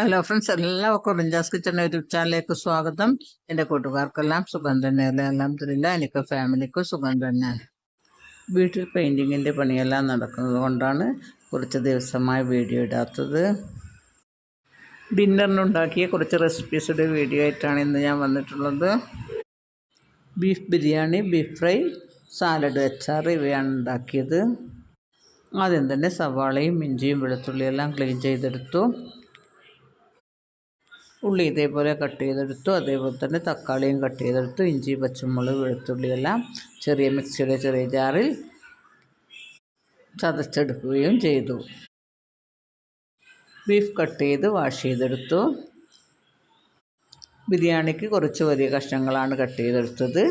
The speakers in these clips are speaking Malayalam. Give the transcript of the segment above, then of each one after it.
ഹലോ ഫ്രണ്ട്സ് എല്ലാവർക്കും റിഞ്ചാസ് കിച്ചൺ യൂട്യൂബ് ചാനലിലേക്ക് സ്വാഗതം. എന്റെ കൂട്ടുകാർക്കെല്ലാം സുഖം തന്നെയല്ലേ അലഹമില്ല എനിക്ക് ഫാമിലിക്കും സുഖം തന്നെ. വീട്ടിൽ പെയിന്റിങ്ങിന്റെ പണിയെല്ലാം നടക്കുന്നത് കൊണ്ടാണ് കുറച്ച് ദിവസമായി വീഡിയോ ഇടാത്തത്. ഡിന്നറിനുണ്ടാക്കിയ കുറച്ച് റെസിപ്പീസുടെ വീഡിയോ ആയിട്ടാണ് ഇന്ന് ഞാൻ വന്നിട്ടുള്ളത്. Beef biryani beef fry salad അച്ചാർ ഇവയാണ് ഉണ്ടാക്കിയത്. ആദ്യം തന്നെ സവാളയും ഇഞ്ചിയും വെളുത്തുള്ളിയെല്ലാം ക്ലീൻ ചെയ്തെടുത്തു. ഉള്ളി ഇതേപോലെ കട്ട് ചെയ്തെടുത്തു. അതേപോലെ തന്നെ തക്കാളിയും കട്ട് ചെയ്തെടുത്തു. ഇഞ്ചി പച്ചമുളക് വെളുത്തുള്ളിയെല്ലാം ചെറിയ മിക്സിയുടെ ചെറിയ ജാറിൽ ചതച്ചെടുക്കുകയും ചെയ്തു. ബീഫ് കട്ട് ചെയ്ത് വാഷ് ചെയ്തെടുത്തു. ബിരിയാണിക്ക് കുറച്ച് വലിയ കഷ്ണങ്ങളാണ് കട്ട് ചെയ്തെടുത്തത്.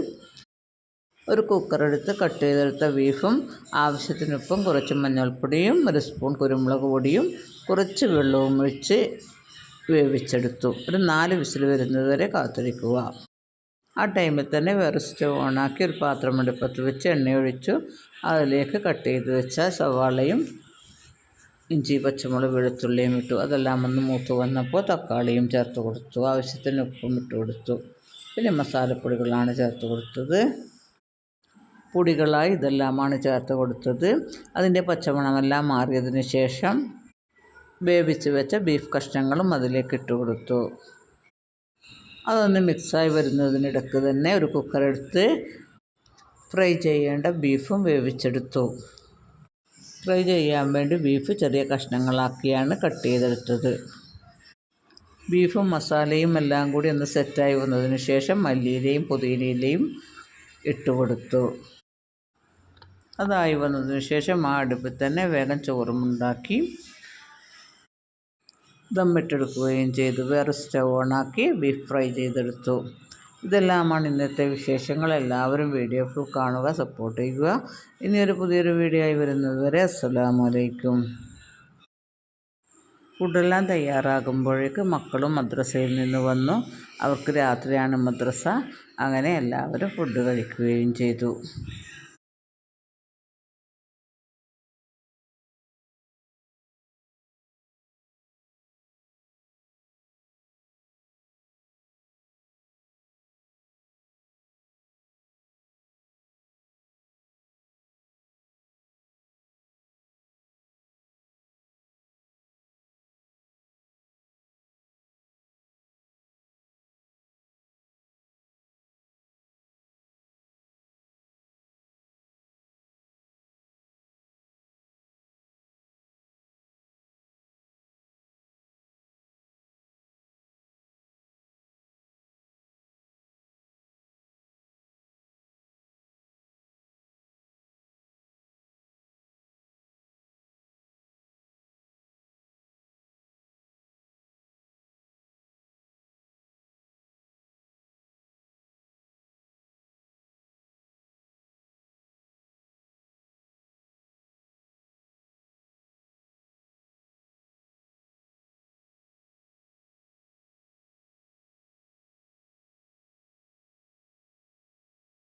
ഒരു കുക്കറെടുത്ത് കട്ട് ചെയ്തെടുത്ത ബീഫും ആവശ്യത്തിനൊപ്പം കുറച്ച് മഞ്ഞൾപ്പൊടിയും ഒരു സ്പൂൺ കുരുമുളക് പൊടിയും കുറച്ച് വെള്ളവും ഒഴിച്ച് വേവിച്ചെടുത്തു ഒരു നാല് വിസിൽ വരുന്നത് വരെ കാത്തിരിക്കുക. ആ ടൈമിൽ തന്നെ വേറെ സ്റ്റവ് ഓണാക്കി ഒരു പാത്രം അടുപ്പത്ത് വെച്ച് എണ്ണ ഒഴിച്ചു. അതിലേക്ക് കട്ട് ചെയ്ത് വെച്ച സവാളയും ഇഞ്ചി പച്ചമുളക് വെളുത്തുള്ളിയും ഇട്ടു. അതെല്ലാം ഒന്ന് മൂത്ത് വന്നപ്പോൾ തക്കാളിയും ചേർത്ത് കൊടുത്തു. ആവശ്യത്തിന് ഉപ്പും ഇട്ട് കൊടുത്തു. പിന്നെ മസാലപ്പൊടികളാണ് ചേർത്ത് കൊടുത്തത്. പൊടികളായി ഇതെല്ലാമാണ് ചേർത്ത് കൊടുത്തത്. അതിന്റെ പച്ചമണമെല്ലാം മാറിയതിന് ശേഷം വേവിച്ച് വെച്ച ബീഫ് കഷ്ണങ്ങളും അതിലേക്ക് ഇട്ട് കൊടുത്തു. അതൊന്ന് മിക്സായി വരുന്നതിനിടക്ക് തന്നെ ഒരു കുക്കറെടുത്ത് ഫ്രൈ ചെയ്യേണ്ട ബീഫും വേവിച്ചെടുത്തു. ഫ്രൈ ചെയ്യാൻ വേണ്ടി ബീഫ് ചെറിയ കഷ്ണങ്ങളാക്കിയാണ് കട്ട് ചെയ്തെടുത്തത്. ബീഫും മസാലയും എല്ലാം കൂടി ഒന്ന് സെറ്റായി വന്നതിന് ശേഷം മല്ലിയിലയും പുതിനയിലയും ഇട്ട് കൊടുത്തു. അതായി വന്നതിന് ശേഷം ആ അടുപ്പിൽ തന്നെ വേഗം ചോറും ഉണ്ടാക്കി ദമ്മിട്ടെടുക്കുകയും ചെയ്തു. വേറെ സ്റ്റവ് ഓണാക്കി ബീഫ് ഫ്രൈ ചെയ്തെടുത്തു. ഇതെല്ലാമാണ് ഇന്നത്തെ വിശേഷങ്ങൾ. എല്ലാവരും വീഡിയോ ഫുൾ കാണുക സപ്പോർട്ട് ചെയ്യുക. ഇനിയൊരു പുതിയൊരു വീഡിയോ ആയി വരുന്നത് വരെ അസ്സലാമലൈക്കും ഫുഡെല്ലാം തയ്യാറാകുമ്പോഴേക്ക് മക്കളും മദ്രസയിൽ നിന്ന് വന്നു. അവർക്ക് രാത്രിയാണ് മദ്രസ. അങ്ങനെ എല്ലാവരും ഫുഡ് കഴിക്കുകയും ചെയ്തു.